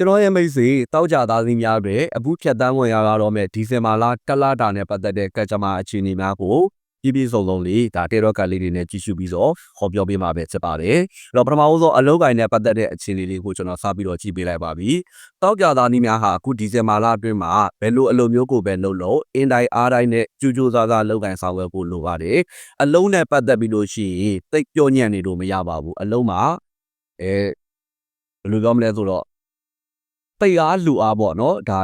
ကျွန်တော်ရဲ့မိတ်ဆွေတောက်ကြသားစီများတွေအခုဖြတ်တန်းဝင်ရတော့မဲ့ဒီဇင်ဘာလတလတာနဲ့ပတ်သက်တဲ့ကကြမ္မာအခြေအနေများကိုပြည့်ပြည့်စုံစုံလေးဒါတေရော့ကလေးတွေနဲ့ကြည့်ရှုပြီးတော့ဟောပြောပေးမှာပဲဖြစ်ပါတယ်။အဲ့တော့ပထမဆုံးအလုပ်ကိုင်းနဲ့ပတ်သက်တဲ့အခြေအနေလေးကိုကျွန်တော်စပြီးတော့ကြည့်ပေးလိုက်ပါပြီ။တောက်ကြသားနီးများဟာအခုဒီဇင်ဘာလအတွင်းမှာဘယ်လိုအလုပ်မျိုးကိုပဲလုပ်လို့အင်တိုင်းအားတိုင်းနဲ့ကြူးကြိုးစားစားလုပ်ကိုင်းဆောင်ရွက်ဖို့လိုပါတယ်။အလုံးနဲ့ပတ်သက်ပြီးလို့ရှိရင်တိတ်ပြောညံ့နေလို့မရပါဘူး။အလုံးမှာအဲဘယ်လိုပြောမလဲဆိုတော့ ပိတ်အားလူအားပေါ့နော်ဒါ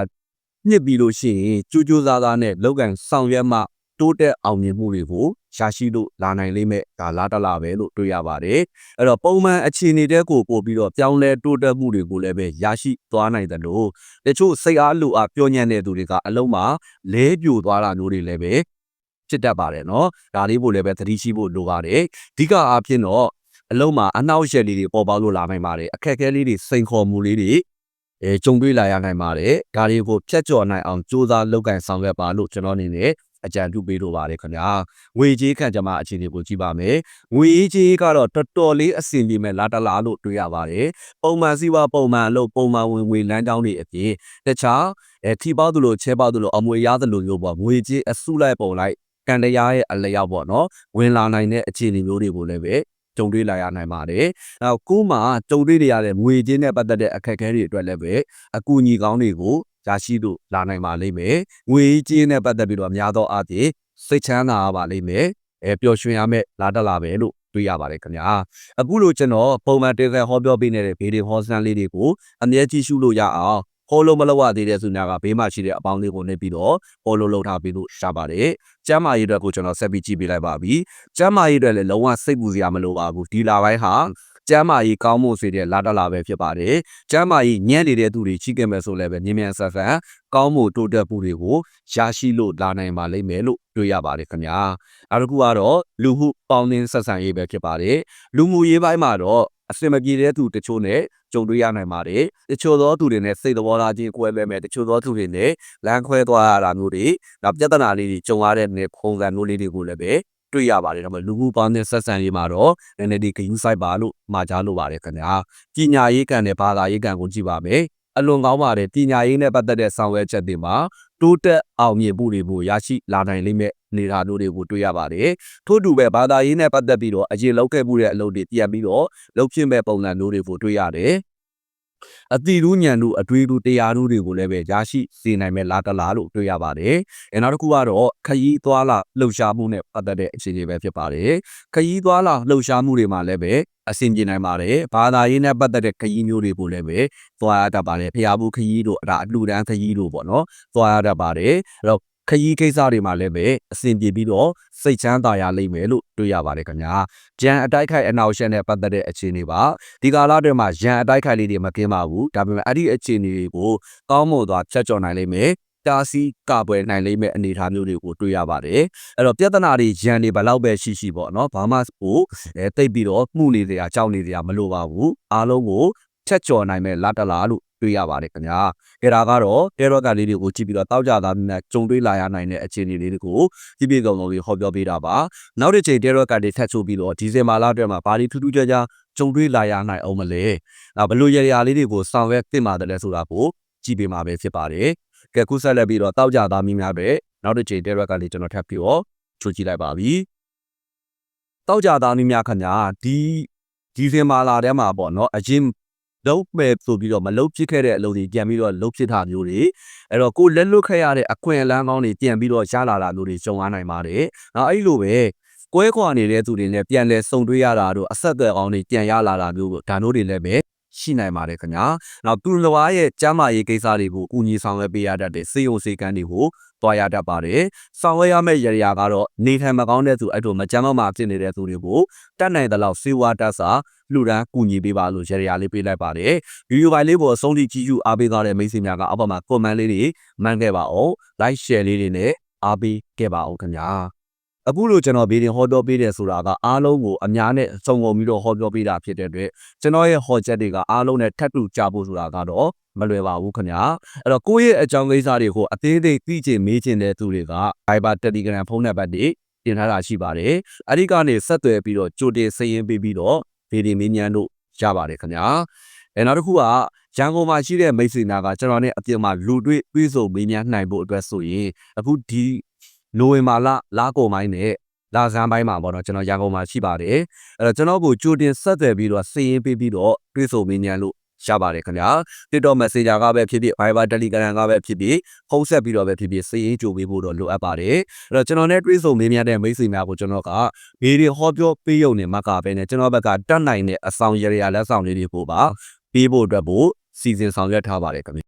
ညစ်ပြီးလို့ရှိရင်ကြိုးကြိုးစားစားနဲ့လောက်ကန်ဆောင်ရွက်မှတိုးတက်အောင်မြင်မှုတွေကိုရရှိလို့လာနိုင်လိမ့်မယ်ဒါလားတလားပဲလို့တွေ့ရပါတယ်အဲ့တော့ပုံမှန်အခြေအနေတဲ့ကိုပို့ပြီးတော့ပြောင်းလဲတိုးတက်မှုတွေကိုလည်းပဲရရှိသွားနိုင်တယ်လို့တချို့စိတ်အားလူအားပြောညံ့တဲ့သူတွေကအလုံးမှာလဲပြိုသွားတာမျိုးတွေလည်းပဲဖြစ်တတ်ပါတယ်နော်ဒါလေးကိုလည်းပဲသတိရှိဖို့လိုပါတယ်အဓိကအားဖြင့်တော့အလုံးမှာအနောက်ရှက်လေးတွေပေါ်ပေါက်လို့လာနိုင်ပါတယ်အခက်အခဲလေးတွေစိန်ခေါ်မှုလေးတွေ အဲကြုံတွေ့လာရနိုင်ပါတယ်ဒါတွေကိုဖြတ်ကျော်နိုင်အောင်စူးစမ်းလုပ်ကင်ဆောင်ရွက်ပါလို့ကျွန်တော်အနေနဲ့အကြံပြုပေးလိုပါတယ်ခင်ဗျာငွေကြေးခံကြမှာအခြေအနေကိုကြည့်ပါမယ်ငွေကြေးကတော့တော်တော်လေးအဆင်ပြေမဲ့လာတလားလို့တွေ့ရပါတယ်ပုံမှန်စီးပွားပုံမှန်လို့ပုံမှန်ဝင်ငွေလမ်းကြောင်းတွေအပြင်တခြားအဲထီပေါက်သူလို့ချဲပေါက်သူလို့အမွေရသလိုမျိုးပေါ့ငွေကြေးအစုလိုက်ပုံလိုက်ကန်တရားရဲ့အလျောက်ပေါ့နော်ဝင်လာနိုင်တဲ့အခြေအနေမျိုးတွေကိုလည်းပဲ ကြုံတွေ့လာရနိုင်ပါတယ်။နောက်ကိုမှကြုံတွေ့ရတဲ့ငွေကြေးနဲ့ပတ်သက်တဲ့အခက်အခဲတွေအတွက်လည်းပဲအကူအညီကောင်းတွေကိုရရှိလို့လာနိုင်ပါလိမ့်မယ်။ငွေကြေးနဲ့ပတ်သက်ပြီးတော့အများသောအားဖြင့်စိတ်ချမ်းသာပါလိမ့်မယ်။အဲပျော်ရွှင်ရမယ့်လာတလာပဲလို့တွေ့ရပါတယ်ခင်ဗျာ။အခုလိုကျွန်တော်ပုံမှန်တင်ဆက်ဟောပြောပေးနေတဲ့ဗီဒီယိုဟောစတန်လေးတွေကိုအမြဲကြည့်ရှုလို့ရအောင် ဟောလို့မလုပ်ရသေးတဲ့သူများကဘေးမှာရှိတဲ့အပေါင်းလေးကိုနေပြီးတော့ဟောလို့လုပ်ထားပြီးလို့ရှားပါတယ်။ကျမ်းမာရေးအတွက်ကိုကျွန်တော်ဆက်ပြီးကြည့်ပေးလိုက်ပါပြီ။ကျမ်းမာရေးအတွက်လည်းလုံးဝစိတ်ပူစရာမလိုပါဘူး။ဒီလာပိုင်းဟာကျမ်းမာရေးကောင်းမှုစေတဲ့လာတလာပဲဖြစ်ပါတယ်။ကျမ်းမာရေးညံ့နေတဲ့သူတွေချိခဲ့မယ်ဆိုလည်းပဲမြင်မြန်ဆန်ဆန်ကောင်းမှုတိုးတက်မှုတွေကိုရရှိလို့လာနိုင်ပါလိမ့်မယ်လို့တွေ့ရပါတယ်ခင်ဗျာ။နောက်တစ်ခုကတော့လူမှုပေါင်းသင်းဆက်ဆံရေးပဲဖြစ်ပါတယ်။လူမှုရေးပိုင်းမှာတော့အစင်မပြေတဲ့သူတချို့နဲ့ ကြုံတွေ့ရနိုင်ပါတယ်။တချို့သောသူတွေနဲ့စိတ်သဘောထားချင်းကွဲလွဲမဲ့တချို့သောသူတွေနဲ့လမ်းခွဲသွားရတာမျိုးတွေနောက်ပြဿနာလေးတွေကြုံရတဲ့နေပုံစံမျိုးလေးတွေကိုလည်းပဲတွေ့ရပါတယ်ဒါပေမဲ့လူမှုပေါင်းတဲ့ဆက်ဆံရေးမှာတော့နည်းနည်းဒီဂိမ်းဆိုင်ပါလို့မှာကြားလို့ပါတယ်ခင်ဗျာပညာရေးကံနဲ့ဘာသာရေးကံကိုကြည့်ပါမယ်အလွန်ကောင်းပါတယ်ပညာရေးနဲ့ပတ်သက်တဲ့ဆောင်ရွက်ချက်တွေမှာ တိုးတက်အောင်မြင်မှုတွေကိုရရှိလာနိုင်လိမ့်မယ်နေတာတို့တွေကိုတွေ့ရပါတယ်ထို့တူပဲဘာသာရေးနဲ့ပတ်သက်ပြီးတော့အရင်လောက်ခဲ့မှုတဲ့အလုပ်တွေပြန်ပြီးတော့လုပ်ဖြစ်မဲ့ပုံစံမျိုးတွေကိုတွေ့ရတယ်အတိရူးညံတို့အတွေးတို့တရားတို့တွေကိုလည်းပဲရရှိစေနိုင်မဲ့လာတလားလို့တွေ့ရပါတယ်။အဲနောက်တစ်ခုကတော့ခရီးသွားလာလှုပ်ရှားမှုနဲ့ပတ်သက်တဲ့အခြေအနေပဲဖြစ်ပါတယ်။ခရီးသွားလာလှုပ်ရှားမှုတွေမှာလည်းပဲ အဆင်ပြေနိုင်ပါတယ်။ဘာသာရေးနဲ့ပတ်သက်တဲ့ခရီးမျိုးတွေကိုလည်းပဲသွားရတတ်ပါတယ်။ဖျားဘူးခရီးတို့အဲ့ဒါအလှူဒန်းခရီးတို့ပေါ့နော်။သွားရတတ်ပါတယ်။အဲ့တော့ခရီးကိစ္စတွေမှာလည်းပဲအဆင်ပြေပြီးတော့စိတ်ချမ်းသာရလိမ့်မယ်လို့တွေ့ရပါတယ်ခင်ဗျာ။ဂျန်အတိုက်ခိုက်အနောက်ရှက်နဲ့ပတ်သက်တဲ့အခြေအနေပါ။ဒီကာလအတွင်းမှာဂျန်အတိုက်ခိုက်လေးတွေမကင်းပါဘူး။ဒါပေမဲ့အဲ့ဒီအခြေအနေတွေကိုကောင်းမွန်စွာဖြတ်ကျော်နိုင်လိမ့်မယ်။ တာစီကပွဲနိုင်လိမ့်မဲ့အနေအထားမျိုးတွေကိုတွေ့ရပါတယ်။အဲ့တော့ပြဿနာတွေရန်တွေဘလောက်ပဲရှိရှိပေါ့နော်။ဘာမှကိုအဲတိတ်ပြီးတော့မှုနေစရာကြောက်နေစရာမလိုပါဘူး။အားလုံးကိုချက်ကျော်နိုင်မဲ့လာတလားလို့တွေ့ရပါတယ်ခင်ဗျာ။အဲဒါကတော့တဲရော့ကလေးတွေကိုကြည့်ပြီးတော့တောက်ကြသားများကြုံတွေ့လာရနိုင်တဲ့အခြေအနေလေးတွေကိုပြည့်ပြည့်စုံစုံလေးဟောပြောပေးတာပါ။နောက်တစ်ချိန်တဲရော့ကလေးထပ်ချိုးပြီးတော့ဒီဇင်ဘာလအတွင်းမှာဘာတွေထူးထူးခြားခြားကြုံတွေ့လာရနိုင်အောင်မလဲ။နောက်ဘလို့ရရလေးတွေကိုဆောင်ရွက်တင်ပါတယ်လဲဆိုတာကိုကြည့်ပေးမှာပဲဖြစ်ပါတယ်။ ကဲခုဆက်လက်ပြီးတော့တောက်ကြသားများပဲနောက်တစ်ချိန်တဲရော့ကလေးကျွန်တော်ထပ်ပြီးတော့ချိုးကြည့်လိုက်ပါပြီ။တောက်ကြသားများခင်ဗျာဒီဒီဇင်ဘာလထဲမှာပေါ့နော်အရင်လုံးပဲဆိုပြီးတော့မလုံးဖြစ်ခဲ့တဲ့အလုပ်တွေပြန်ပြီးတော့လုံးဖြစ်တာမျိုးတွေအဲ့တော့ကိုလက်လွတ်ခဲ့ရတဲ့အခွင့်အလမ်းကောင်းတွေပြန်ပြီးတော့ရလာတာမျိုးတွေကြုံရနိုင်ပါတယ်။နောက်အဲ့လိုပဲကွဲခွာနေတဲ့သူတွေနဲ့ပြန်လဲစုံတွေ့ရတာတို့အဆက်အသွယ်ကောင်းတွေပြန်ရလာတာမျိုးဒါမျိုးတွေလည်းပဲ ရှိနိုင်ပါတယ်ခင်ဗျာ။နောက်သူတစ်ဝါရဲ့ကျမ်းမာရေးကိစ္စတွေကိုအကူအညီဆောင်ရွက်ပေးရတတ်တဲ့စေယုံစေကန်းတွေကိုတွားရတတ်ပါတယ်။ဆောင်ရွက်ရမယ့်ရရာကတော့နေထိုင်မကောင်းတဲ့သူအဲ့လိုမကျမ်းမာဖြစ်နေတဲ့သူတွေကိုတတ်နိုင်တဲ့လောက်စေဝါတက်စာလှူဒန်းကူညီပေးပါလို့ရရာလေးပေးလိုက်ပါတယ်။ဗီဒီယိုဖိုင်လေးပေါ်အဆုံးထိကြည့်ရှုအားပေးသွားတဲ့မိတ်ဆွေများကအောက်မှာ comment လေးတွေမှန်းခဲ့ပါအောင်။ like share လေးတွေနဲ့အားပေးခဲ့ပါအောင်ခင်ဗျာ။ အခုလိုကျွန်တော်ဗီဒီယိုဟောပြောပေးတယ်ဆိုတာကအားလုံးကိုအများနဲ့စုံကုန်ပြီးတော့ဟောပြောပေးတာဖြစ်တဲ့အတွက်ကျွန်တော်ရဲ့ဟောချက်တွေကအားလုံးနဲ့ထပ်တူကြဖို့ဆိုတာကတော့မလွယ်ပါဘူးခင်ဗျာအဲ့တော့ကိုယ့်ရဲ့အကြောင်းကိစ္စတွေကိုအသေးသေးသိချင်မေးချင်တဲ့သူတွေက Viber Telegram ဖုန်းနံပါတ်တွေတင်ထားတာရှိပါတယ်အဲ့ဒီကနေဆက်သွယ်ပြီးတော့ကြိုတင်စာရင်းပေးပြီးတော့ဗီဒီယိုမင်းညမ်းတို့ရပါတယ်ခင်ဗျာအဲနောက်တစ်ခုကရန်ကုန်မှာရှိတဲ့မိတ်ဆွေများကကျွန်တော်နဲ့အပြင်မှာလူတွေ့တွေ့ဆုံမေးမြန်းနိုင်ဖို့အတွက်ဆိုရင်အခုဒီ နိုဝင်ဘာလလာကုန်ပိုင်းနဲ့လာဇန်ပိုင်းမှာပေါ့နော်ကျွန်တော်ရန်ကုန်မှာရှိပါတယ်အဲ့တော့ကျွန်တော်ကိုကြိုတင်ဆက်သွယ်ပြီးတော့စီးရင်ပေးပြီးတော့တွေ့ဆုံမေးမြန်းလို့ရပါတယ်ခင်ဗျာ TikTok Messenger ကပဲဖြစ်ဖြစ် Viber Telegram ကပဲဖြစ်ဖြစ်ဖုန်းဆက်ပြီးတော့ပဲဖြစ်ဖြစ်စီးရင်ကြိုပေးဖို့တော့လိုအပ်ပါတယ်အဲ့တော့ကျွန်တော်နဲ့တွေ့ဆုံမေးမြန်းတဲ့မိတ်ဆွေများကိုကျွန်တော်ကဗီဒီယိုဟောပြောပေးရုံနဲ့မကပဲနဲ့ကျွန်တော်ဘက်ကတတ်နိုင်တဲ့အဆောင်ရရလက်ဆောင်လေးတွေကိုပါပေးဖို့အတွက်ပို့စီစဉ်ဆောင်ရွက်ထားပါတယ်ခင်ဗျ